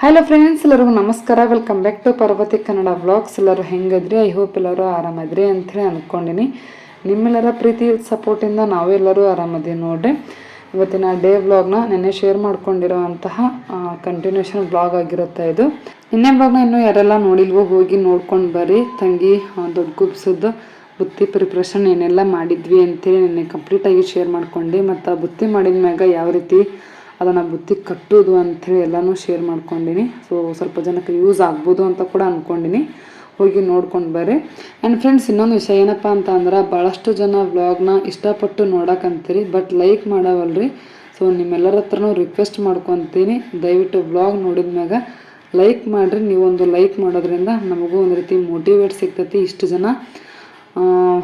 Hello friends ಎಲ್ಲರಿಗೂ ನಮಸ್ಕಾರ. Welcome back to Parvathi Kannada vlogs ಎಲ್ಲರೂ ಹೆಂಗದ್ರಿ? ಐ ಹೋಪ್ ಎಲ್ಲರೂ ಆರಾಮದ್ರಿ ಅಂಥೇಳಿ ಅಂದ್ಕೊಂಡಿನಿ ನಿಮ್ಮೆಲ್ಲರ ಪ್ರೀತಿ ಸಪೋರ್ಟಿಂದ ನಾವೆಲ್ಲರೂ ಆರಾಮದೀವಿ ನೋಡ್ರಿ. ಇವತ್ತಿನ ಡೇ ವ್ಲಾಗ್ನ ನೆನ್ನೆ ಶೇರ್ ಮಾಡ್ಕೊಂಡಿರೋವಂತಹ ಕಂಟಿನ್ಯೂಷನ್ ವ್ಲಾಗ್ ಆಗಿರುತ್ತೆ ಇದು. ನಿನ್ನೆ ವ್ಲಾಗ್ನ ಇನ್ನೂ ಯಾರೆಲ್ಲ ನೋಡಿಲ್ವೋ ಹೋಗಿ ನೋಡ್ಕೊಂಡು ಬರ್ರಿ. ತಂಗಿ ದೊಡ್ಡ ಗುಬ್ಸದ್ದು, ಬುತ್ತಿ ಪ್ರಿಪ್ರೇಷನ್ ಏನೆಲ್ಲ ಮಾಡಿದ್ವಿ ಅಂತೇಳಿ ನಿನ್ನೆ ಕಂಪ್ಲೀಟಾಗಿ ಶೇರ್ ಮಾಡ್ಕೊಂಡು. ಮತ್ತು ಬುತ್ತಿ ಮಾಡಿದ ಮ್ಯಾಗ ಯಾವ ರೀತಿ ಅದನ್ನು ಬುತ್ತಿ ಕಟ್ಟೋದು ಅಂಥೇಳಿ ಎಲ್ಲನೂ ಶೇರ್ ಮಾಡ್ಕೊಂಡಿನಿ. ಸೊ ಸ್ವಲ್ಪ ಜನಕ್ಕೆ ಯೂಸ್ ಆಗ್ಬೋದು ಅಂತ ಕೂಡ ಅಂದ್ಕೊಂಡಿನಿ ಹೋಗಿ ನೋಡ್ಕೊಂಡು ಬರ್ರಿ. ಆ್ಯಂಡ್ ಫ್ರೆಂಡ್ಸ್ ಇನ್ನೊಂದು ವಿಷಯ ಏನಪ್ಪ ಅಂತ ಅಂದ್ರೆ ಭಾಳಷ್ಟು ಜನ ವ್ಲಾಗ್ನ ಇಷ್ಟಪಟ್ಟು ನೋಡಕ್ಕಂತೀರಿ ಬಟ್ ಲೈಕ್ ಮಾಡವಲ್ರಿ. ಸೊ ನಿಮ್ಮೆಲ್ಲರ ಹತ್ರನೂ ರಿಕ್ವೆಸ್ಟ್ ಮಾಡ್ಕೊತೀನಿ. ದಯವಿಟ್ಟು ವ್ಲಾಗ್ ನೋಡಿದ ಮ್ಯಾಗ ಲೈಕ್ ಮಾಡಿರಿ. ನೀವೊಂದು ಲೈಕ್ ಮಾಡೋದ್ರಿಂದ ನಮಗೂ ಒಂದು ರೀತಿ ಮೋಟಿವೇಟ್ ಸಿಗ್ತೈತಿ ಇಷ್ಟು ಜನ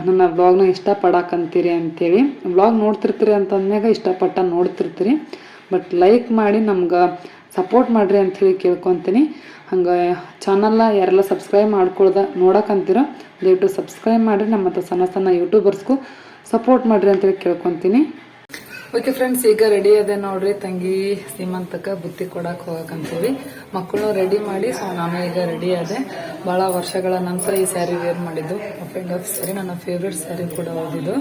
ನನ್ನ ವ್ಲಾಗ್ನ ಇಷ್ಟಪಡಕ್ಕಂತೀರಿ ಅಂತೇಳಿ. ವ್ಲಾಗ್ ನೋಡ್ತಿರ್ತೀರಿ ಅಂತಂದ್ಮ್ಯಾಗ ಇಷ್ಟಪಟ್ಟ ನೋಡ್ತಿರ್ತೀರಿ. ಬಟ್ ಲೈಕ್ ಮಾಡಿ ನಮ್ಗೆ ಸಪೋರ್ಟ್ ಮಾಡಿರಿ ಅಂಥೇಳಿ ಕೇಳ್ಕೊತೀನಿ. ಹಂಗೆ ಚಾನಲ್ನ ಯಾರೆಲ್ಲ ಸಬ್ಸ್ಕ್ರೈಬ್ ಮಾಡ್ಕೊಳ್ದ ನೋಡಕ್ಕಂತೀರೋ ದಯವಿಟ್ಟು ಸಬ್ಸ್ಕ್ರೈಬ್ ಮಾಡಿರಿ. ನಮ್ಮ ಮತ್ತು ಸಣ್ಣ ಸಣ್ಣ ಯೂಟ್ಯೂಬರ್ಸ್ಗೂ ಸಪೋರ್ಟ್ ಮಾಡಿರಿ ಅಂತೇಳಿ ಕೇಳ್ಕೊತೀನಿ. ಓಕೆ ಫ್ರೆಂಡ್ಸ್ ಈಗ ರೆಡಿ ಅದೇ ನೋಡ್ರಿ. ತಂಗಿ ಸೀಮಂತಕ್ಕೆ ಬುತ್ತಿ ಕೊಡಕ್ಕೆ ಹೋಗಕಂತೀವಿ ಮಕ್ಕಳು ರೆಡಿ ಮಾಡಿ ಸೊ ನಾನು ಈಗ ರೆಡಿ ಆದೆ ಭಾಳ ವರ್ಷಗಳ ನಂತರ ಈ ಸ್ಯಾರಿ ವೇರ್ ಮಾಡಿದ್ದು. ಫ್ರೆಂಡ್ ಆಫ್ ಸ್ಯಾರಿ ನನ್ನ ಫೇವ್ರೆಟ್ ಸ್ಯಾರಿ ಕೂಡ ಓದಿದ್ದು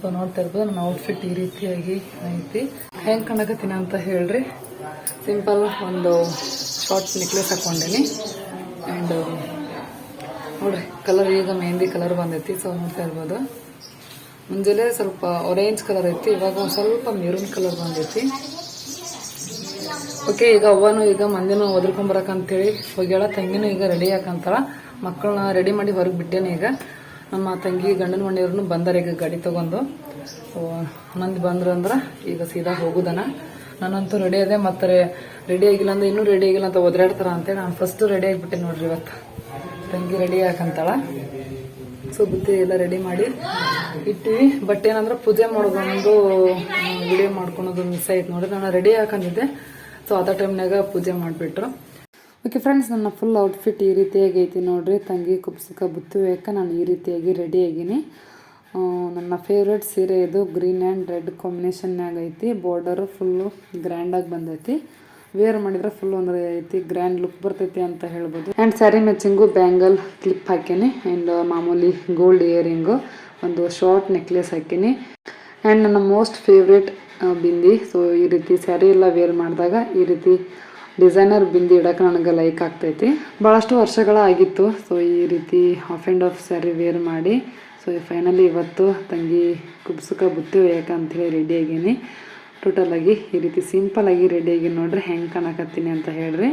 ಸೊ ನೋಡ್ತಾ ಇರ್ಬೋದು. ನನ್ನ ಔಟ್ಫಿಟ್ ಈ ರೀತಿಯಾಗಿ ಐತಿ. ಹೆಂಗೆ ಕಾಣಕತ್ತೀನಿ ಅಂತ ಹೇಳ್ರಿ. ಸಿಂಪಲ್ ಒಂದು ಶಾರ್ಟ್ ನೆಕ್ಲೆಸ್ ಹಾಕೊಂಡೀನಿ. ಆ್ಯಂಡ್ ನೋಡ್ರಿ ಕಲರ್ ಈಗ ಮೆಹಂದಿ ಕಲರ್ ಬಂದೈತಿ ಸೊ ನೋಡ್ತಾ ಇರ್ಬೋದು. ಮುಂಜಾನೆ ಸ್ವಲ್ಪ ಆರೆಂಜ್ ಕಲರ್ ಐತಿ, ಇವಾಗ ಒಂದು ಸ್ವಲ್ಪ ಮೆರೂನ್ ಕಲರ್ ಬಂದೈತಿ. ಓಕೆ ಈಗ ಅವ್ವನು ಈಗ ಮಂದಿನೂ ಒದರ್ಕೊಂಬರಕಂತೇಳಿ ಹೋಗ್ಯಾಳ, ತಂಗಿನೂ ಈಗ ರೆಡಿ ಹಾಕಂತಾಳ ಮಕ್ಕಳನ್ನ ರೆಡಿ ಮಾಡಿ ಹೊರಗೆ ಬಿಟ್ಟೇನೆ ಈಗ. ನಮ್ಮ ತಂಗಿ ಗಂಡನ ಮನೆಯವ್ರನ್ನು ಬಂದಾರ. ಈಗ ಗಾಡಿ ತಗೊಂಡು. ನಂದು ಬಂದ್ರು ಅಂದ್ರೆ ಈಗ ಸೀದಾ ಹೋಗುದನ. ನಾನಂತೂ ರೆಡಿ ಅದೇ, ಮತ್ತೆ ರೆಡಿ ಆಗಿಲ್ಲ ಅಂದ್ರೆ ಇನ್ನೂ ರೆಡಿ ಆಗಿಲ್ಲ ಅಂತ ಒದ್ರಾಡ್ತಾರ ಅಂತೇಳಿ ನಾನು ಫಸ್ಟ್ ರೆಡಿ ಆಗಿಬಿಟ್ಟೆ ನೋಡ್ರಿ ಇವತ್ತು. ತಂಗಿ ರೆಡಿ ಹಾಕಂತಾಳ ಸೊ ಬುತ್ತಿ ಎಲ್ಲ ರೆಡಿ ಮಾಡಿ ಇಟ್ಟಿವಿ. ಬಟ್ ಏನಂದ್ರೆ ಪೂಜೆ ಮಾಡೋದೊಂದು ವಿಡಿಯೋ ಮಾಡ್ಕೊಳೋದು ಮಿಸ್ ಆಯ್ತು ನೋಡ್ರಿ. ನಾನು ರೆಡಿ ಹಾಕೊಂಡಿದ್ದೆ ಸೊ ಅದ ಟೈಮ್ನಾಗ ಪೂಜೆ ಮಾಡಿಬಿಟ್ರು. ಓಕೆ ಫ್ರೆಂಡ್ಸ್ ನನ್ನ ಫುಲ್ ಔಟ್ಫಿಟ್ ಈ ರೀತಿಯಾಗಿ ಐತಿ ನೋಡಿರಿ. ತಂಗಿ ಕುಪ್ಸಿಕ ಬುತ್ತು ಯಾಕೆ ನಾನು ಈ ರೀತಿಯಾಗಿ ರೆಡಿ ಆಗೀನಿ. ನನ್ನ ಫೇವ್ರೆಟ್ ಸೀರೆ ಇದು ಗ್ರೀನ್ ಆ್ಯಂಡ್ ರೆಡ್ ಕಾಂಬಿನೇಷನ್ನಾಗ ಐತಿ. ಬಾರ್ಡರು ಫುಲ್ಲು ಗ್ರ್ಯಾಂಡಾಗಿ ಬಂದೈತಿ. ವೇರ್ ಮಾಡಿದ್ರೆ ಫುಲ್ ಒಂದು ಐತಿ ಗ್ರ್ಯಾಂಡ್ ಲುಕ್ ಬರ್ತೈತಿ ಅಂತ ಹೇಳ್ಬೋದು. And sari matching bangle clip ಹಾಕೀನಿ and ಮಾಮೂಲಿ ಗೋಲ್ಡ್ ಇಯರಿಂಗು ಒಂದು ಶಾರ್ಟ್ ನೆಕ್ಲೆಸ್ ಹಾಕೀನಿ. ಆ್ಯಂಡ್ ನನ್ನ ಮೋಸ್ಟ್ ಫೇವ್ರೇಟ್ ಬಿಂದಿ. ಸೊ ಈ ರೀತಿ ಸ್ಯಾರಿ ಎಲ್ಲ ವೇರ್ ಮಾಡಿದಾಗ ಈ ರೀತಿ ಡಿಸೈನರ್ ಬಿಂದಿ ಇಡಕ್ಕೆ ನನಗೆ ಲೈಕ್ ಆಗ್ತೈತಿ. ಭಾಳಷ್ಟು ವರ್ಷಗಳಾಗಿತ್ತು ಸೊ ಈ ರೀತಿ half and half sari wear ಮಾಡಿ. ಸೊ ಫೈನಲಿ ಇವತ್ತು ತಂಗಿ ಕುಬ್ಸುಕ ಬುತ್ತಿ ಅಂಥೇಳಿ ರೆಡಿ ಆಗೀನಿ. ಟೋಟಲ್ ಆಗಿ ಈ ರೀತಿ ಸಿಂಪಲ್ ಆಗಿ ರೆಡಿ ಆಗಿ ನೋಡ್ರಿ, ಹೆಂಗೆ ಕಾಣಕತ್ತೀನಿ ಅಂತ ಹೇಳ್ರಿ.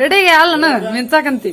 ರೆಡಿಗೆ ಅಲ್ಲನ ಮಿಂಚಾಕಂತಿ.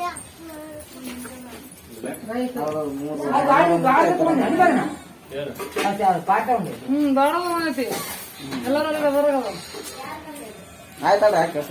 ಹ್ಮ್ ಬಾಳ ಐತಿ ಎಲ್ಲರೂ ಆಯ್ತಲ್ಲ ಯಾಕೆ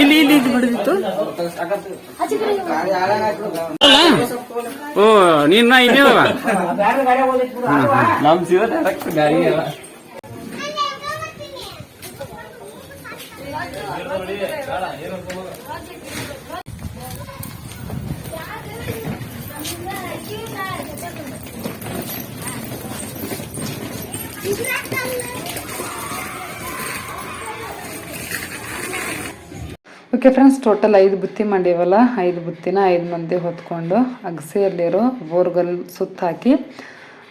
ಇಲ್ಲಿ ಇಲ್ಲಿ ಬಿಡುದಿತ್ತು? ಓ ನೀನ್ ಇನ್ನೇವ ಓಕೆ ಫ್ರೆಂಡ್ಸ್ ಟೋಟಲ್ ಐದು ಬುತ್ತಿ ಮಾಡೀವಲ್ಲ, ಐದು ಬುತ್ತಿನ ಐದು ಮಂದಿ ಹೊತ್ಕೊಂಡು ಅಗಸೆಯಲ್ಲಿರೋ ಬೋರ್ಗಲ್ ಸುತ್ತ ಹಾಕಿ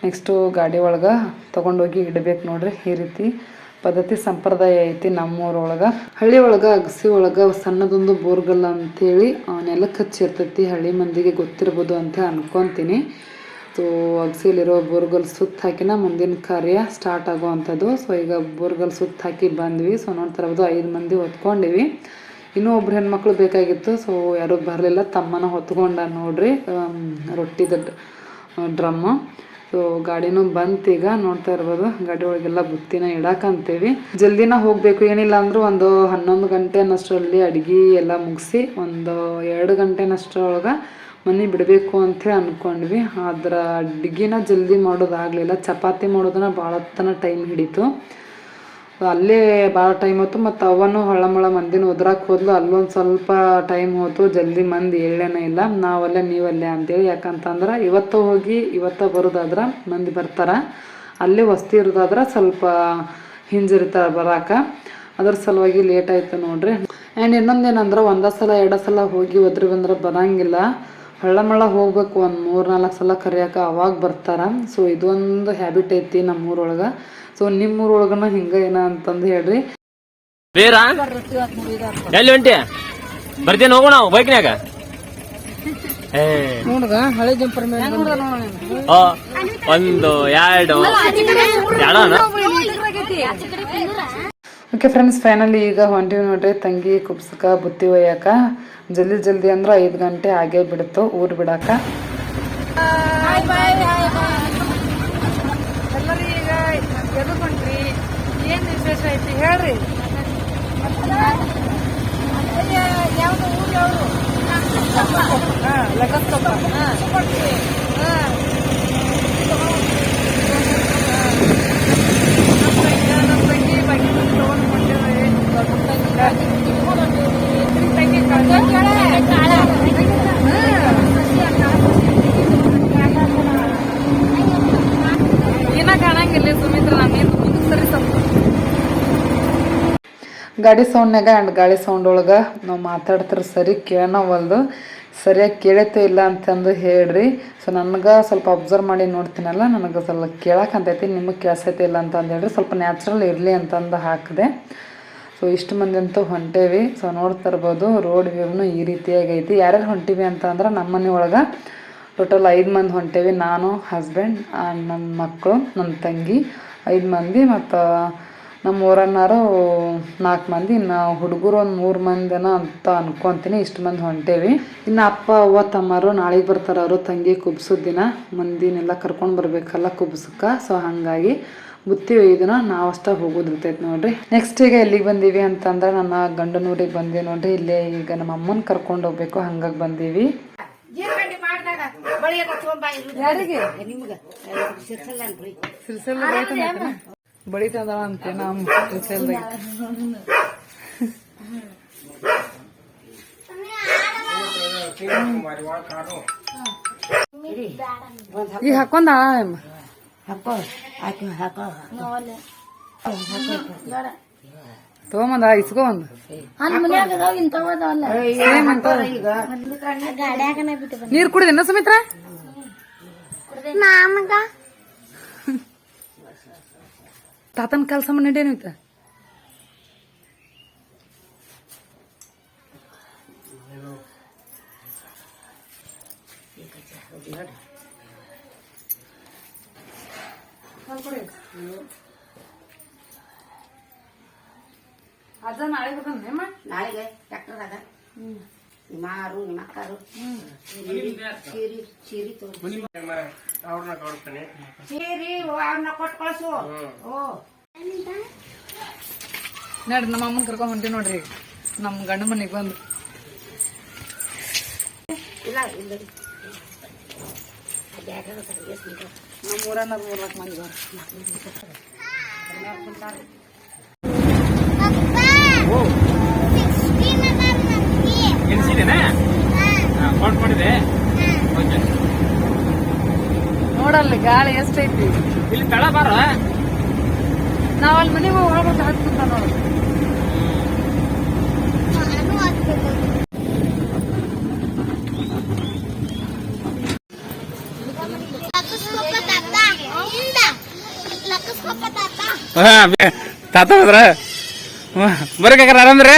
ನೆಕ್ಸ್ಟು ಗಾಡಿ ಒಳಗೆ ತೊಗೊಂಡೋಗಿ ಇಡಬೇಕು ನೋಡ್ರಿ, ಈ ರೀತಿ ಪದ್ಧತಿ ಸಂಪ್ರದಾಯ ಐತಿ ನಮ್ಮೂರೊಳಗೆ. ಹಳ್ಳಿ ಒಳಗೆ, ಅಗಸಿ ಒಳಗೆ ಸಣ್ಣದೊಂದು ಬೋರ್ಗಲ್ ಅಂಥೇಳಿ ನೆಲಕ್ಕೆ ಹಚ್ಚಿರ್ತೈತಿ ಹಳ್ಳಿ ಮಂದಿಗೆ ಗೊತ್ತಿರ್ಬೋದು ಅಂತ ಅನ್ಕೊತೀನಿ. ಸೊ ಅಗಸಿಲಿರೋ ಬೋರ್ಗಲ್ ಸುತ್ತ ಹಾಕಿನ ಮುಂದಿನ ಕಾರ್ಯ ಸ್ಟಾರ್ಟ್ ಆಗುವಂಥದ್ದು. ಸೊ ಈಗ ಬೋರ್ಗಲ್ ಸುತ್ತ ಹಾಕಿ ಬಂದ್ವಿ. ಸೊ ನೋಡ್ತಾ ಇರ್ಬೋದು ಐದು ಮಂದಿ ಹೊತ್ಕೊಂಡಿವಿ. ಇನ್ನೂ ಒಬ್ರು ಹೆಣ್ಮಕ್ಳು ಬೇಕಾಗಿತ್ತು ಸೊ ಯಾರೂ ಬರಲಿಲ್ಲ. ತಮ್ಮನ ಹೊತ್ಕೊಂಡ ನೋಡ್ರಿ ರೊಟ್ಟಿದ ಡ್ರಮ್ಮು ಸೊ ಗಾಡಿನೂ ಬಂತು ಈಗ, ನೋಡ್ತಾ ಇರ್ಬೋದು. ಗಾಡಿ ಒಳಗೆಲ್ಲ ಬುತ್ತಿನ ಇಡಾಕಂತೀವಿ ಜಲ್ದಿನ ಹೋಗಬೇಕು, ಏನಿಲ್ಲ ಅಂದರೂ ಒಂದು ಹನ್ನೊಂದು ಗಂಟೆ ಅನ್ನಷ್ಟರಲ್ಲಿ ಅಡುಗೆ ಎಲ್ಲ ಮುಗಿಸಿ, ಒಂದು ಎರಡು ಗಂಟೆನಷ್ಟರೊಳಗೆ ಮನೆ ಬಿಡಬೇಕು ಅಂಥೇಳಿ ಅಂದ್ಕೊಂಡ್ವಿ ಆದ್ರೆ ಅಡುಗೆನ ಜಲ್ದಿ ಮಾಡೋದಾಗಲಿಲ್ಲ. ಚಪಾತಿ ಮಾಡೋದನ್ನ ಭಾಳ ತನ ಟೈಮ್ ಹಿಡಿತು. ಅಲ್ಲೇ ಭಾಳ ಟೈಮ್ ಹೋಯ್ತು ಮತ್ತು ಅವನು ಹೊಳ್ಳಮಳ ಮಂದಿನ ಒದ್ರಾಕ್ ಹೋದ್ಲು. ಅಲ್ಲೊಂದು ಸ್ವಲ್ಪ ಟೈಮ್ ಹೋಯ್ತು ಜಲ್ದಿ ಮಂದಿ ಹೇಳೇನೇ ಇಲ್ಲ. ನಾವಲ್ಲೇ, ನೀವಲ್ಲೇ ಅಂತೇಳಿ. ಯಾಕಂತಂದ್ರೆ ಇವತ್ತು ಹೋಗಿ, ಇವತ್ತು ಬರೋದಾದ್ರೆ ಮಂದಿ ಬರ್ತಾರೆ. ಅಲ್ಲೇ ವಸ್ತಿ ಇರೋದಾದ್ರೆ ಸ್ವಲ್ಪ ಹಿಂಜರಿತಾರೆ ಬರಾಕ. ಅದ್ರ ಸಲುವಾಗಿ ಲೇಟ್ ಆಯ್ತು ನೋಡ್ರಿ. ಆ್ಯಂಡ್ ಇನ್ನೊಂದೇನಂದ್ರೆ, ಒಂದೇ ಸಲ, ಎರಡು ಸಲ ಹೋಗಿ ಒದ್ರಿ ಬಂದ್ರೆ ಬರಂಗಿಲ್ಲ. ಹಳ್ಳಮಳ್ಳ ಹೋಗ್ಬೇಕು, ಒಂದು ಮೂರು ನಾಲ್ಕು ಸಲ ಕರಿಯಾಕ ಅವಾಗ ಬರ್ತಾರೆ. ಸೊ ಇದೊಂದು ಹ್ಯಾಬಿಟ್ ಐತಿ ನಮ್ಮೂರೊಳಗೆ. ಸೊ ನಿಮ್ಮೂರೊಳಗನ ಹಿಂಗೆ ಏನ ಅಂತಂದು ಹೇಳ್ರಿ. ಬೇರ? ಎಲ್ಲಿ ಹೊಂಟಿ ಬರ್ತೀನಿ ಹೋಗೋಣ ಬೈಕ್ನ್ಯಾಗ. ಏ. ನೋಡ್ದ ಹಳೆ ಜಂಪರ್ ಆ, ಒಂದು ಎರಡು. ಓಕೆ ಫ್ರೆಂಡ್ಸ್ ಫೈನಲಿ ಈಗ ಹೊಂಟಿವಿ ನೋಡ್ರಿ ತಂಗಿ ಕುಬ್ಸಕ ಬುತ್ತಿ ಒಯ್ಯಾಕ. ಜಲ್ದಿ ಜಲ್ದಿ ಅಂದ್ರೆ ಐದು ಗಂಟೆ ಆಗೇ ಬಿಡ್ತು ಊರು ಬಿಡಾಕ ಎಲ್ಲರೂ ಈಗ ಎದುಕೊಂಡ್ರಿ ಏನ್ ವಿಶೇಷ ಐತಿ ಹೇಳ್ರಿ ಯಾವ್ದು ಊರು ಯಾವ್ದು ಹಾ ಲಕ್ಕಸ್ತಪ್ಪ ಹಾ ಹಾ ನಮ್ಮ ತಂಗಿ ಬಗ್ಗೆ ತಗೊಂಡು ಕೊಂಡೇವಿ ತಂಗಿ ಏನ ಕಾಣಂಗಿಲ್ಲ ಸುಮಿತ್ರ ನಾನು ಸರಿ ಸ್ವಲ್ಪ ಗಾಡಿ ಸೌಂಡ್ನಾಗ ಆ್ಯಂಡ್ ಗಾಳಿ ಸೌಂಡ್ ಒಳಗೆ ನಾವು ಮಾತಾಡ್ತಾರೆ ಸರಿ ಕೇಳೋವಲ್ದು ಸರಿಯಾಗಿ ಕೇಳತ್ತೋ ಇಲ್ಲ ಅಂತಂದು ಹೇಳ್ರಿ. ಸೊ ನನಗೆ ಸ್ವಲ್ಪ ಅಬ್ಸರ್ವ್ ಮಾಡಿ ನೋಡ್ತೀನಲ್ಲ, ನನಗೆ ಸ್ವಲ್ಪ ಕೇಳಕ್ಕಂತೈತಿ ನಿಮಗೆ ಕೇಳಿಸೈತೆ ಇಲ್ಲ ಅಂತ ಹೇಳ್ರಿ ಸ್ವಲ್ಪ ನ್ಯಾಚುರಲ್ ಇರಲಿ ಅಂತಂದು ಹಾಕಿದೆ. ಸೊ ಇಷ್ಟು ಮಂದಿ ಅಂತೂ ಹೊಂಟೇವಿ. ಸೊ ನೋಡ್ತಾ ಇರ್ಬೋದು ರೋಡ್ ವ್ಯೂನು ಈ ರೀತಿಯಾಗಿ ಐತಿ ಯಾರ್ಯಾರು ಹೊಂಟಿವಿ ಅಂತ ಅಂದ್ರೆ ನಮ್ಮ ಮನೆ ಒಳಗೆ ಟೋಟಲ್ ಐದು ಮಂದಿ ಹೊಂಟೇವಿ. ನಾನು ಹಸ್ಬೆಂಡ್ ಆ್ಯಂಡ್ ನನ್ನ ಮಕ್ಕಳು ನನ್ನ ತಂಗಿ, ಐದು ಮಂದಿ ಮತ್ತು ನಮ್ಮ ಊರನ್ನಾರು ನಾಲ್ಕು ಮಂದಿ ಇನ್ನು ಹುಡುಗರು ಒಂದು ಮೂರು ಮಂದಿನ ಅಂತ ಅನ್ಕೊತೀನಿ ಇಷ್ಟು ಮಂದಿ ಹೊಂಟೇವಿ. ಇನ್ನು ಅಪ್ಪ ಅವ್ವ ತಮ್ಮರು ನಾಳೆಗೆ ಬರ್ತಾರೆ ಅವರು ತಂಗಿ ಕುಬ್ಸೋ ದಿನ. ಮಂದಿನೆಲ್ಲ ಕರ್ಕೊಂಡು ಬರಬೇಕಲ್ಲ ಕುಬ್ಸಕ್ಕೆ. ಸೊ ಹಾಗಾಗಿ ಬುತ್ತಿ ಇದನ್ನ ನಾವು ಅಷ್ಟೇ ಹೋಗೋದಿರ್ತೈತೆ ನೋಡ್ರಿ. ನೆಕ್ಸ್ಟ್ ಈಗ ಎಲ್ಲಿಗೆ ಬಂದೀವಿ ಅಂತಂದ್ರೆ ನನ್ನ ಗಂಡನೂರಿಗೆ ಬಂದೀವಿ ನೋಡ್ರಿ. ಇಲ್ಲೇ ಈಗ ನಮ್ಮ ಅಮ್ಮನ ಕರ್ಕೊಂಡು ಹೋಗ್ಬೇಕು ಹಂಗಾಗಿ ಬಂದೀವಿ. ಯಾರಿಗೆ? ತಂದಳ ಅಂತೆ ನಮ್ಮ ಈ ಹಾಕೊಂಡ ಹಾಕೋ ಹಾಕಿ ಹಾಕೋ. ತಗೊಂಬಂದ ಇಸ್ಕೊ ಒಂದು ನೀರ್ ಕುಡಿದ ಸುಮಿತ್ರ? ಇಂಥವ ಅದಾವಲ್ಲ ಸೇಮ್ ಅಂತ ಗಾಡ್ಯಾಗನ ಬಿಟ್ಟು ನೀರ್ ಕುಡಿದೇನ ಸುಮಿತ್ರ ನಮಗ ತಾತನ ಕೆಲಸ ನಡೆಯೇನೈತ ಅಜ್ಜ ನಾಳೆ ಬರ್ತಾನೆ ನಾಳೆಗೆ ಟ್ರ್ಯಾಕ್ಟರ್ದಾಗ ನಿಮಾರು ನಿಮ್ಮಕ್ಕರು ಸೀರಿ ಸೀರಿ ತೋರಿ ಸೀರಿ ಅವ್ರನ್ನ ಕೊಟ್ಟು ಕಳಿಸು. ಓ. ನೋಡ್ರಿ ನಮ್ಮ ಅಮ್ಮನ್ ಕರ್ಕೊಂಡ್ ಹೊಂಟಿ ನೋಡ್ರಿ. ನಮ್ ನಮ್ಮ ಗಂಡ ಮನೆಗೆ ಬಂದು ಇಲ್ಲ ಇಲ್ಲ. ನಮ್ಮ ಊರನ್ನ ಮೂರ್ನಾಲ್ಕು ಮಂದಿ ಬರ್ ಮಾಡಿದೆ ಓಕೆ. ನೋಡಲ್ಲಿ ಗಾಳಿ ಎಷ್ಟೈತಿ. ಇಲ್ಲಿ ತಳ ಬಾರ? ನಾವ್ ಅಲ್ಲಿ ಮನೆಗೆ ಹೋಗಿ ಒಳಗೆ ನೋಡ. ತಾತ. ಹೋದ್ರ? ಬರ್ರಿ ಕಾಕಾರ ಆರಾಮ್ರಿ?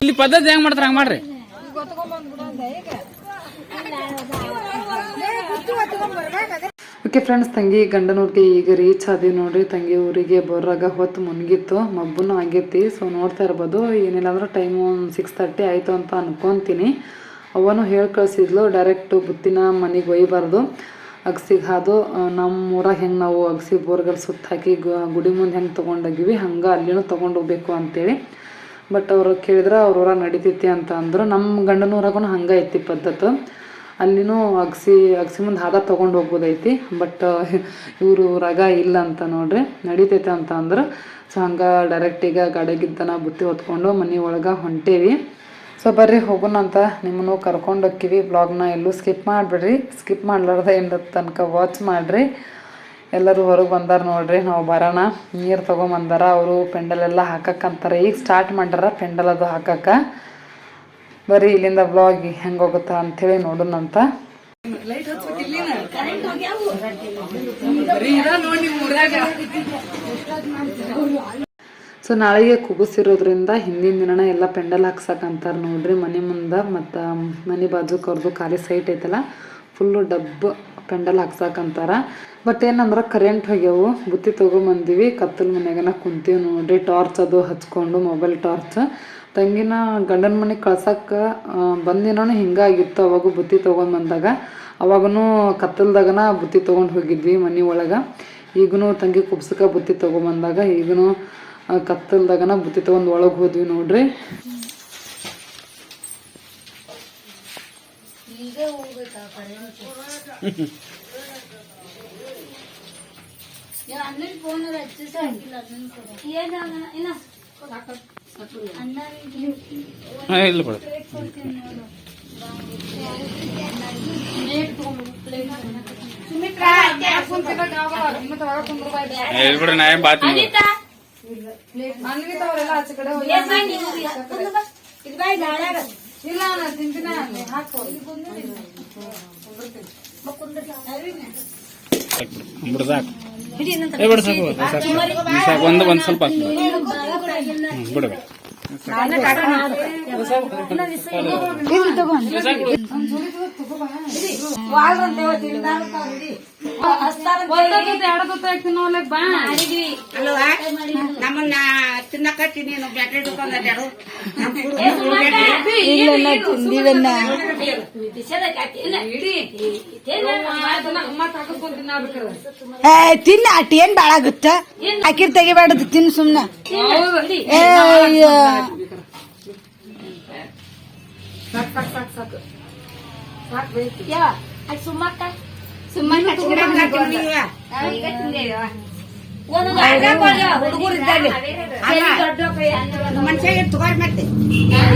ಇಲ್ಲಿ ಪದ್ಧತಿ ಹೆಂಗ್ ಮಾಡ್ತಾರ ಹಂಗ ಮಾಡ್ರಿ. ಓಕೆ ಫ್ರೆಂಡ್ಸ್ ತಂಗಿ ಗಂಡನೂರಿಗೆ ಈಗ ರೀಚ್ ಆದೀವಿ ನೋಡ್ರಿ. ತಂಗಿ ಊರಿಗೆ ಬರ್ರಾಗ ಹೊತ್ತು ಮುನ್ಗಿತ್ತು. ಮಬ್ಬುನೂ ಆಗೈತಿ. ಸೊ ನೋಡ್ತಾ ಇರ್ಬೋದು. ಏನಿಲ್ಲ ಅಂದ್ರೆ ಟೈಮು ಒಂದು ಸಿಕ್ಸ್ ತರ್ಟಿ ಆಯಿತು ಅಂತ ಅನ್ಕೊಂತೀನಿ. ಅವನು ಹೇಳಿ ಕಳಿಸಿದ್ಲು ಡೈರೆಕ್ಟು ಬುತ್ತಿನ ಮನೆಗೆ ಒಯ್ಬಾರ್ದು. ಅಗಸಿಗೆ ಹಾದು ನಮ್ಮ ಊರಾಗ ಹೆಂಗೆ ನಾವು ಅಗಸಿ ಬೋರ್ಗಲ್ ಸುತ್ತ ಹಾಕಿ ಗುಡಿ ಮುಂದೆ ಹೆಂಗೆ ತೊಗೊಂಡೋಗಿವಿ, ಹಂಗೆ ಅಲ್ಲಿನೂ ತೊಗೊಂಡು ಹೋಗ್ಬೇಕು ಅಂತೇಳಿ. ಬಟ್ ಅವರು ಕೇಳಿದ್ರೆ ಅವ್ರ ಊರಾಗ ನಡಿತೈತಿ ಅಂತ ಅಂದರು. ನಮ್ಮ ಗಂಡನ ಊರಾಗೂ ಹಂಗೆ ಐತಿ ಪದ್ಧತಿ. ಅಲ್ಲಿನೂ ಅಗಸಿ ಅಗಸಿ ಮುಂದೆ ಹಾದ ತೊಗೊಂಡು ಹೋಗ್ಬೋದೈತಿ. ಬಟ್, ಇವರು ಊರಾಗ ಇಲ್ಲ ಅಂತ ನೋಡ್ರಿ. ನಡಿತೈತೆ ಅಂತ ಅಂದ್ರೆ. ಸೊ ಹಂಗೆ ಡೈರೆಕ್ಟ್ ಈಗ ಗಾಡಿಗಿದ್ದನ ಬುತ್ತಿ ಹೊತ್ಕೊಂಡು ಮನೆ ಒಳಗೆ ಹೊಂಟೇವಿ. ಸೊ ಬರ್ರಿ ಹೋಗೋಣ ಅಂತ ನಿಮ್ಮನ್ನು ಕರ್ಕೊಂಡು ಹೋಕ್ಕಿವಿ ಬ್ಲಾಗ್ನ ಎಲ್ಲೂ ಸ್ಕಿಪ್ ಮಾಡಿಬಿಡ್ರಿ. ಸ್ಕಿಪ್ ಮಾಡಲಾರ್ದೆ ಏನು ತನಕ ವಾಚ್ ಮಾಡಿರಿ. ಎಲ್ಲರೂ ಹೊರಗೆ ಬಂದಾರ ನೋಡ್ರಿ. ನಾವು ಬರೋಣ. ನೀರು ತೊಗೊಂಬಂದಾರ. ಅವರು ಪೆಂಡಲ್ ಎಲ್ಲ ಹಾಕಕ್ಕಂತಾರೆ ಈಗ ಸ್ಟಾರ್ಟ್ ಮಾಡ್ಯಾರ ಪೆಂಡಲ್ ಅದು ಹಾಕಕ್ಕೆ ಬರಿ ಇಲ್ಲಿಂದ ಬ್ಲಾಗ್ ಹೆಂಗೆ ಹೋಗುತ್ತಾ ಅಂಥೇಳಿ ನೋಡೋಣ ಅಂತ. ಸೊ ನಾಳೆಗೆ ಕುಬಸಿರೋದ್ರಿಂದ ಹಿಂದಿನ ದಿನನೇ ಎಲ್ಲ ಪೆಂಡಲ್ ಹಾಕ್ಸಕ್ಕಂತಾರೆ ನೋಡ್ರಿ. ಮನೆ ಮುಂದೆ ಮತ್ತು ಮನೆ ಬಾಜು ಖಾಲಿ ಸೈಟ್ ಐತಲ್ಲ ಫುಲ್ಲು ಡಬ್ಬ ಪೆಂಡಲ್ ಹಾಕ್ಸಕ್ಕಂತಾರ ಬಟ್ ಏನಂದ್ರೆ ಕರೆಂಟ್ ಹೋಗ್ಯವು, ಬುತ್ತಿ ತೊಗೊಂಬಂದಿವಿ, ಕತ್ತಲ ಮನ್ಯಾಗನ ಕುಂತೀವಿ ನೋಡ್ರಿ. ಟಾರ್ಚ್ ಅದು ಹಚ್ಕೊಂಡು ಮೊಬೈಲ್ ಟಾರ್ಚ್ ತಂಗಿನ ಗಂಡನ ಮನೆಗೆ ಕಳ್ಸಕ್ಕೆ ಬಂದಿನೂ ಹಿಂಗಾಗಿತ್ತು ಅವಾಗೂ ಬುತ್ತಿ ತೊಗೊಂಡು ಬಂದಾಗ ಅವಾಗೂ ಕತ್ತಲ್ದಾಗನ ಬುತ್ತಿ ತೊಗೊಂಡು ಹೋಗಿದ್ವಿ ಮನೆ ಒಳಗೆ. ಈಗೂ ತಂಗಿ ಕುಬ್ಸಕ್ಕೆ ಬುತ್ತಿ ತೊಗೊಂಬಂದಾಗ ಈಗೂ ಕತ್ತಲ್ದಾಗನ ಬುತ್ತಿ ತೊಗೊಂಡು ಒಳಗೆ ಹೋದ್ವಿ ನೋಡ್ರಿ. ಇಲ್ಲ ಬಿಡು ನಾ ಏನ್ ಬಾತ್ ಅನ್ಗಿತಾವ್ರೆಲ್ಲ ಆಚೆ ಕಡೆ ಹೋಗಿ ಇಲ್ಲ ನಾ ತಿಂತೀನಿ ಹಾಕು. ಬಿಡು ಸಾಕು ಏ ಬಿಡು ಸಾಕು ಸಾಕು ಒಂದು ಒಂದು ಸ್ವಲ್ಪ ಬಿಡು ಬಿಡು. ನಮ್ಮನ್ನ ತಿನ್ನಕತ್ತಿ ನೀನು ಬ್ಯಾಟ್ರಿ ತಿನ್ನ ಅಟ್ ಏನ್ ಬಾಳಾಗುತ್ತ ಅಕ್ಕಿರ್ ತೆಗಿಬಾರ್ದು ತಿನ್ ಸುಮ್ನ. ಏ ಸಾಕು ಸಾಕ್ ಸಾಕ್. ಸಾಕ್ ಸಾಕು ಸಾಕ್ ಬೇಕು ಮನುಷ್ಯ ತಗೊಂಡ್ ಮತ್ತೆ.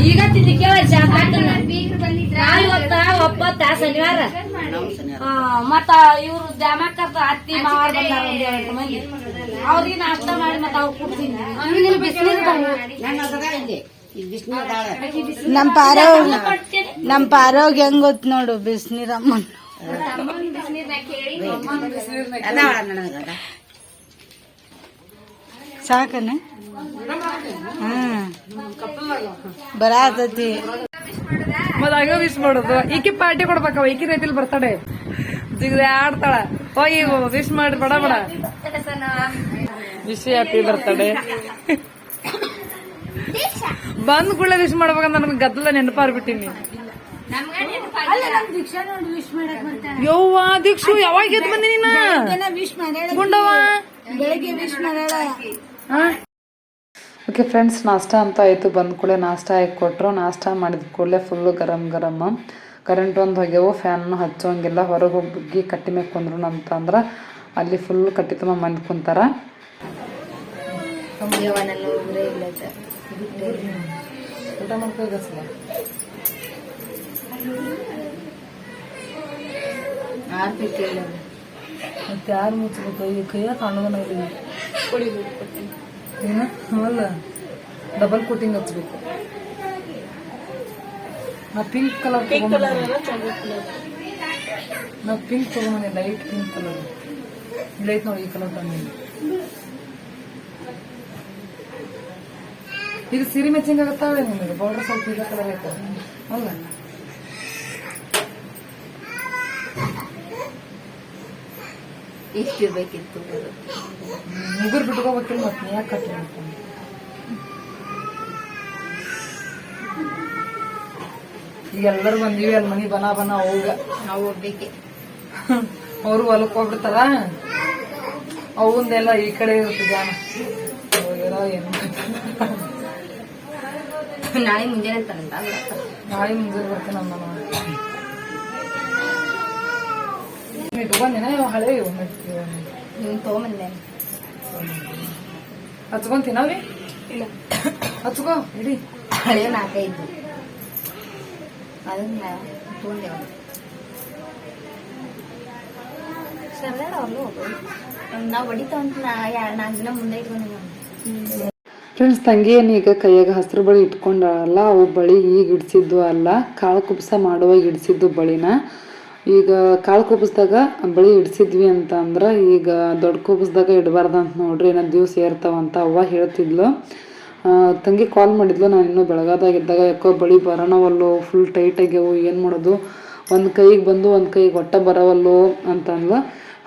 ಈಗ ತಿಂದಿಕ್ಕೆ ಇವತ್ತ ಒಪ್ಪತ್ತ ಶನಿವಾರ. ಆ, ಮತ್ತ ಇವ್ರು ದ್ಯಾಮಕ್ಕರ್ತ ಅತ್ತಿ ಮಾವಾರ್ ಬಂದಾರ ಒಂದ್ ಎರಡ್ ಮಂದಿ ಅವ್ರಿಗೆ ನಾಷ್ಟ ಮಾಡಿ ಮತ್ತ ಅವ್ರು ಕೊಡ್ತೀನಿ. ಬಿಸಿನೀರು ನನ್ನ ಅದಾಗ ಇಲ್ಲಿ ಈ ಬಿಸಿನೀರ್ ಅದಾಳ ನಮ್ ಪಾರೋ ನಮ್ ಆರೋಗ್ಯ ಹೆಂಗ್ ಗೊತ್ ನೋಡು ಬಿಸ್ನೀರಮ್ಮ. ಸಾಕನ? ಬರತತಿ. ಬರಾತತಿ ಮತ್ ವಿಶ್ ಮಾಡೋದು. ಈಕಿ ಪಾರ್ಟಿ ಕೊಡ್ಬೇಕವ, ಈಕಿ ರೀತಿಲಿ ಬರ್ತಾಳೆ. ಜಿಗ್ದೆ ಆಡ್ತಾಳ. ಹೋಗಿ ವಿಶ್ ಮಾಡಿ, ಬಡ ಬಡ. ವಿಶ್ ಹ್ಯಾಪಿ ಬರ್ತಾಳೆ ಬಂದ್ ಕೂಡಲೇ ವಿಶ್ ಮಾಡ್ಬೇಕಂತ ನನ್ಗೆ ಗದ್ದಲ ನೆನಪಾರ್ಬಿಟ್ಟಿನಿ ಯವ್ವ ದೀಕ್ಷು ಯಾವಾಗ ಎದ್ ಬಂದಿ ನೀನ? ವಿಶ್ ಮಾಡ್ಯಾಳ ಗುಂಡವ್ವ? ಬೆಳಿಗ್ಗೆ ವಿಶ್ ಮಾಡ್ಯಾಳ. ಹಾ ಓಕೆ ಫ್ರೆಂಡ್ಸ್ ನಾಷ್ಟ ಅಂತ ಆಯಿತು. ಬಂದ ಕೂಡಲೇ ನಾಷ್ಟ ಹಾಕಿ ಕೊಟ್ಟರು ನಾಷ್ಟ ಮಾಡಿದ ಕೂಡಲೇ ಫುಲ್ಲು ಗರಂ ಗರಮ್ ಕರೆಂಟ್ ಒಂದು ಹೋಗ್ಯವು ಫ್ಯಾನ್ ಹಚ್ಚೋಂಗಿಲ್ಲ. ಹೊರಗೆ ಹೋಗಿ ಕಟ್ಟಿ ಮೇಲೆ ಕುಂದ್ರು ಅಂತಂದ್ರೆ ಅಲ್ಲಿ ಫುಲ್ ಕಟ್ಟಿ ತುಂಬ ಮಂದಿ ಕುಂತಾರ. ಊಟ ಮಾಡ್ಕೋಗ ಮತ್ತೆ ಯಾರು ಮುಚ್ಚಬೇಕು ಈ ಕೈಯ ಕಾಣೋದನ್ನ ಏನ? ಅಲ್ಲ. ಡಬಲ್ ಕೋಟಿಂಗ್ ಹಚ್ಬೇಕು. ನಾ ಪಿಂಕ್ ಕಲರ್ ನಾ ಪಿಂಕ್ ತಗೊಂಡೆ ಲೈಟ್ ಪಿಂಕ್ ಕಲರ್ ಲೈಟ್ ನೋಡಿ ಈ ಕಲರ್ ತಂದ ಇದು ಸಿರಿ ಮ್ಯಾಚಿಂಗ್ ಆಗುತ್ತಾವೆ ನಿಮಗೆ ಬಾರ್ಡರ್ ಸ್ವಲ್ಪ ಇದೇ ಕಲರ್ ಬೇಕು ಹೌದಾ ಎಷ್ಟಿರ್ಬೇಕಿತ್ತು ಮುಗುರ್ ಬಿಟ್ಕೋಬೇಕಿಲ್ಲ ಮತ್ತೆ ಯಾಕೆ ಕಟ್ ಮಾಡ್ಕೊಂಡು ಈಗ ಎಲ್ಲರೂ ಬಂದೀವಿ ಅಲ್ಲಿ ಮನಿ ಬನ ಬನ ಅವಾಗ. ನಾವು ಹೋಗ್ಬೇಕೆ ಅವರು ಹೊಲಕ್ಕೆ ಹೋಗ್ಬಿಡ್ತಾರ? ಅವಂದೆಲ್ಲ ಈ ಕಡೆ ಇರುತ್ತೆ ಜಾನ. ಏನು. ನಾಳೆ ಮುಂಜಾನೆ ತರಂತ ನಾಳೆ ಮುಂಜಾನೆ ಬರ್ತೀನಿ ನಮ್ಮ ಇಟ್ಕೊಂದಿನ ಇವು ಹಳೆ ಇವು ನೀವು ತಗೊಂಬಂದೆ ಹಚ್ಕೊಂತೀನವಿ ಇಲ್ಲ. ಹಚ್ಕೋ ಇಡಿ. ಹಳೆ ನಾಲ್ಕೈದು ಅದನ್ನ ತಗೊಂಡೆವ ಸರ್ದಾಡ ಅವ್ರು ನಾವು ಹೊಡಿತಾವಂತ ನಾಲ್ಕು ದಿನ ಮುಂದೆ ಇಟ್ಕೊಂಡಿದ್ದೀವಿ ಫ್ರೆಂಡ್ಸ್ ತಂಗಿ ಈಗ ಕೈಯಾಗ ಹಸಿರು ಬಳಿ ಇಟ್ಕೊಂಡಲ್ಲ ಅವು ಬಳಿ ಈಗ ಇಡ್ಸಿದ್ದು ಅಲ್ಲ ಕಾಳು ಕುಪ್ಸ ಮಾಡುವಾಗ ಇಡ್ಸಿದ್ದು ಬಳಿನ. ಈಗ ಕಾಳು ಕುಬ್ಸ್ದಾಗ ಬಳಿ ಇಡ್ಸಿದ್ವಿ ಅಂತ ಅಂದ್ರೆ ಈಗ ದೊಡ್ಡ ಕುಬ್ಸ್ದಾಗ ಇಡಬಾರ್ದಂತ ನೋಡ್ರಿ ಏನೋ ದಿವ್ಸ ಏರ್ತಾವಂತ ಅವ್ವ ಹೇಳ್ತಿದ್ಲು. ತಂಗಿ ಕಾಲ್ ಮಾಡಿದ್ಲು, ನಾನು ಇನ್ನೂ ಬೆಳಗಾದಾಗಿದ್ದಾಗ ಯಾಕೋ ಬಳಿ ಬರೋಣವಲ್ಲೋ ಫುಲ್ ಟೈಟ್ ಆಗ್ಯಾವು, ಏನು ಮಾಡೋದು? ಒಂದು ಕೈಗೆ ಬಂದು ಒಂದು ಕೈಗೆ ಒಟ್ಟ ಬರವಲ್ಲೋ ಅಂತ ಅಂದ್ಲು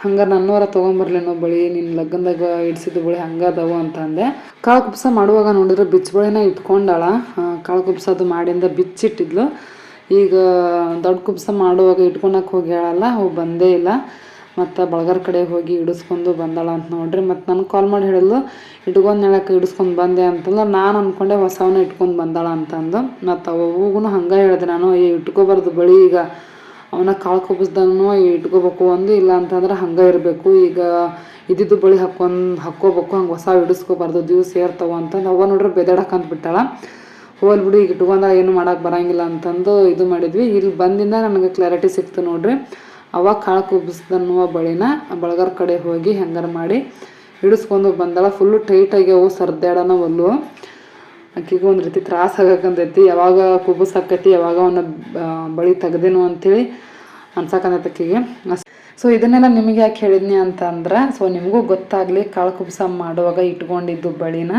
ಹಂಗ ನನ್ನವರ ತೊಗೊಂಬರ್ಲೇನೋ ಬಳಿ ನಿನ್ನ ಲಗ್ನದಾಗ ಇಡ್ಸಿದ್ದು ಬಳಿ ಹಂಗದವು ಅಂತ ಅಂದೆ ಕಾಳು ಕುಪ್ಸ ಮಾಡುವಾಗ ನೋಡಿದ್ರೆ ಬಿಚ್ಚ ಬಳಿನ ಇಟ್ಕೊಂಡಾಳ ಕಾಳು ಕುಪ್ಸ ಅದು ಮಾಡಿಂದ ಬಿಚ್ಚಿಟ್ಟಿದ್ಲು. ಈಗ ದೊಡ್ಡ ಕುಬ್ಸ ಮಾಡುವಾಗ ಇಟ್ಕೊಳಕ್ಕೆ ಹೇಳಲ್ಲ ಅವು ಬಂದೇ ಇಲ್ಲ. ಮತ್ತು ಬಳಗರ್ ಕಡೆ ಹೋಗಿ ಇಡಿಸ್ಕೊಂಡು ಬಂದಾಳ ಅಂತ ನೋಡ್ರಿ. ಮತ್ತು ನನಗೆ ಕಾಲ್ ಮಾಡಿ ಹೇಳಿದ್ಲು, ಇಟ್ಕೊಂಡು ಹೇಳಕ್ಕೆ ಇಡಿಸ್ಕೊಂಡು ಬಂದೆ ಅಂತಂದ್ರೆ ನಾನು ಅಂದ್ಕೊಂಡೆ ಹೊಸವನ್ನ ಇಟ್ಕೊಂಡು ಬಂದಾಳ ಅಂತಂದು. ಮತ್ತು ಅವಗೂ ಹಂಗೆ ಹೇಳಿದೆ, ನಾನು ಏ, ಇಟ್ಕೊಬಾರ್ದು ಬಳಿ, ಈಗ ಅವನ ಕಾಳು ಕುಬ್ಸ್ದನ್ನು ಇಟ್ಕೋಬೇಕು ಒಂದು ಇಲ್ಲ ಅಂತಂದ್ರೆ ಹಂಗೆ ಇರಬೇಕು. ಈಗ ಇದ್ದಿದ್ದು ಬಳಿ ಹಾಕ್ಕೊಂಡು, ಹಾಕ್ಕೋಬೇಕು, ಹಂಗೆ ಹೊಸ ಇಡಿಸ್ಕೋಬಾರ್ದು ದಿವ್ಸ ಸೇರ್ತಾವ ಅಂತಂದು ಅವ ನೋಡ್ರಿ ಬೆದಾಡಕ್ಕೆ ಬಿಟ್ಟಾಳ. ಹೋಲ್ ಬಿಡು, ಈಗ ಇಟ್ಕೊಂಡ ಏನು ಮಾಡಕ್ಕೆ ಬರಂಗಿಲ್ಲ ಅಂತಂದು ಇದು ಮಾಡಿದ್ವಿ. ಇಲ್ಲಿ ಬಂದಿಂದ ನನಗೆ ಕ್ಲಾರಿಟಿ ಸಿಕ್ತು ನೋಡ್ರಿ. ಅವಾಗ ಕಾಳು ಕುಬ್ಸ್ದನ್ನುವ ಬಳಿನ ಬಳಗರ್ ಕಡೆ ಹೋಗಿ ಹೆಂಗಾರ ಮಾಡಿ ಹಿಡಿಸ್ಕೊಂಡು ಬಂದಳ. Full tight ಆಗ್ಯಾವು ಸರ್ದಾಡನ ಒಲ್ಲು. ಆಕಿಗೂ ಒಂದು ರೀತಿ ತ್ರಾಸ ಆಗಕಂತೈತಿ ಯಾವಾಗ ಆಕೈತಿ ಯಾವಾಗ ಅವನ್ನ ಬಳಿ ತೆಗ್ದೇನು ಅಂತೇಳಿ ಅನ್ಸಕ್ಕಂತೈತಿ ಆಕಿಗೆ. ಸೊ ಇದನ್ನೆಲ್ಲ ನಿಮಗೆ ಯಾಕೆ ಹೇಳಿದ್ನಿ ಅಂತಂದ್ರೆ ಸೊ ನಿಮಗೂ ಗೊತ್ತಾಗಲಿ ಕಾಳು ಕುಬ್ಸ ಮಾಡುವಾಗ ಇಟ್ಕೊಂಡಿದ್ದು ಬಳಿನ.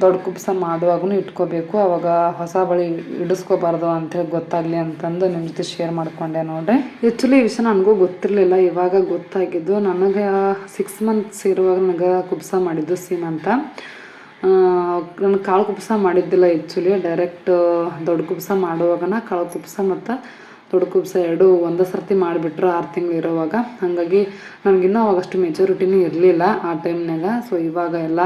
ದೊಡ್ಡ ಕುಬ್ಸ ಮಾಡುವಾಗೂ ಇಟ್ಕೋಬೇಕು. ಅವಾಗ ಹೊಸ ಬಳಿ ಇಡಿಸ್ಕೋಬಾರ್ದು ಅಂತೇಳಿ ಗೊತ್ತಾಗಲಿ ಅಂತಂದು ನಿಮ್ಮ ಜೊತೆ ಶೇರ್ ಮಾಡ್ಕೊಂಡೆ ನೋಡ್ರಿ. ಆ್ಯಕ್ಚುಲಿ ಈ ವಿಷಯ ನನಗೂ ಗೊತ್ತಿರಲಿಲ್ಲ, ಇವಾಗ ಗೊತ್ತಾಗಿದ್ದು. ನನಗೆ ಸಿಕ್ಸ್ ಮಂತ್ಸ್ ಇರುವಾಗ ನನಗೆ ಕುಬ್ಸ ಮಾಡಿದ್ದು ಸೀಮಂತ. ನಾನು ಕಾಳು ಕುಬ್ಸ ಮಾಡಿದ್ದಿಲ್ಲ ಆ್ಯಕ್ಚುಲಿ ಡೈರೆಕ್ಟ್ ದೊಡ್ಡ ಕುಬ್ಸ ಮಾಡುವಾಗನ ಕಾಳು ಕುಬ್ಸ ಮತ್ತು ದೊಡ್ಡ ಕುಬ್ಸ ಎರಡು ಒಂದೇ ಸರ್ತಿ ಮಾಡಿಬಿಟ್ರು ಆರು ತಿಂಗಳು ಇರೋವಾಗ. ಹಾಗಾಗಿ ನನಗಿನ್ನೂ ಅವಾಗಷ್ಟು ಮೆಚುರಿಟಿನೂ ಇರಲಿಲ್ಲ ಆ ಟೈಮ್ನಾಗ ಸೊ ಇವಾಗ ಎಲ್ಲ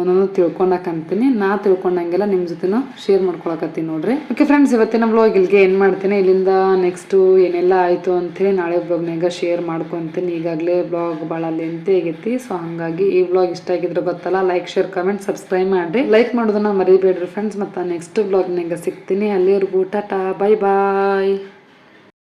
ಒಂದೊಂದು ತಿಳ್ಕೊಳಕಂತೀನಿ ನಾ ತಿಳ್ಕೊಂಡಂಗೆಲ್ಲ ನಿಮ್ಮ ಜೊತೆನೂ ಶೇರ್ ಮಾಡ್ಕೊಳಕತ್ತೀನಿ ನೋಡ್ರಿ. ಓಕೆ ಫ್ರೆಂಡ್ಸ್ ಇವತ್ತಿನ ಬ್ಲಾಗ್ ಇಲ್ಲಿಗೆ ಏನು ಮಾಡ್ತೀನಿ. ಇಲ್ಲಿಂದ ನೆಕ್ಸ್ಟು ಏನೆಲ್ಲ ಆಯಿತು ಅಂಥೇಳಿ ನಾಳೆ ಬ್ಲಾಗ್ನಾಗ ಶೇರ್ ಮಾಡ್ಕೊತೀನಿ. ಈಗಾಗಲೇ ಬ್ಲಾಗ್ ಭಾಳ ಲೆಂತಿ ಆಗೈತಿ. ಸೊ ಹಾಗಾಗಿ ಈ ಬ್ಲಾಗ್ ಇಷ್ಟ ಆಗಿದ್ರೆ ಗೊತ್ತಲ್ಲ ಲೈಕ್ ಶೇರ್ ಕಮೆಂಟ್ ಸಬ್ಸ್ಕ್ರೈಬ್ ಮಾಡಿರಿ. ಲೈಕ್ ಮಾಡೋದನ್ನ ಮರಿಬೇಡ್ರಿ ಫ್ರೆಂಡ್ಸ್ ಮತ್ತು ನೆಕ್ಸ್ಟ್ ಬ್ಲಾಗ್ನಾಗ ಸಿಗ್ತೀನಿ. ಅಲ್ಲಿವರೆಗೂ ಟಾಟಾ ಬಾಯ್ ಬಾಯ್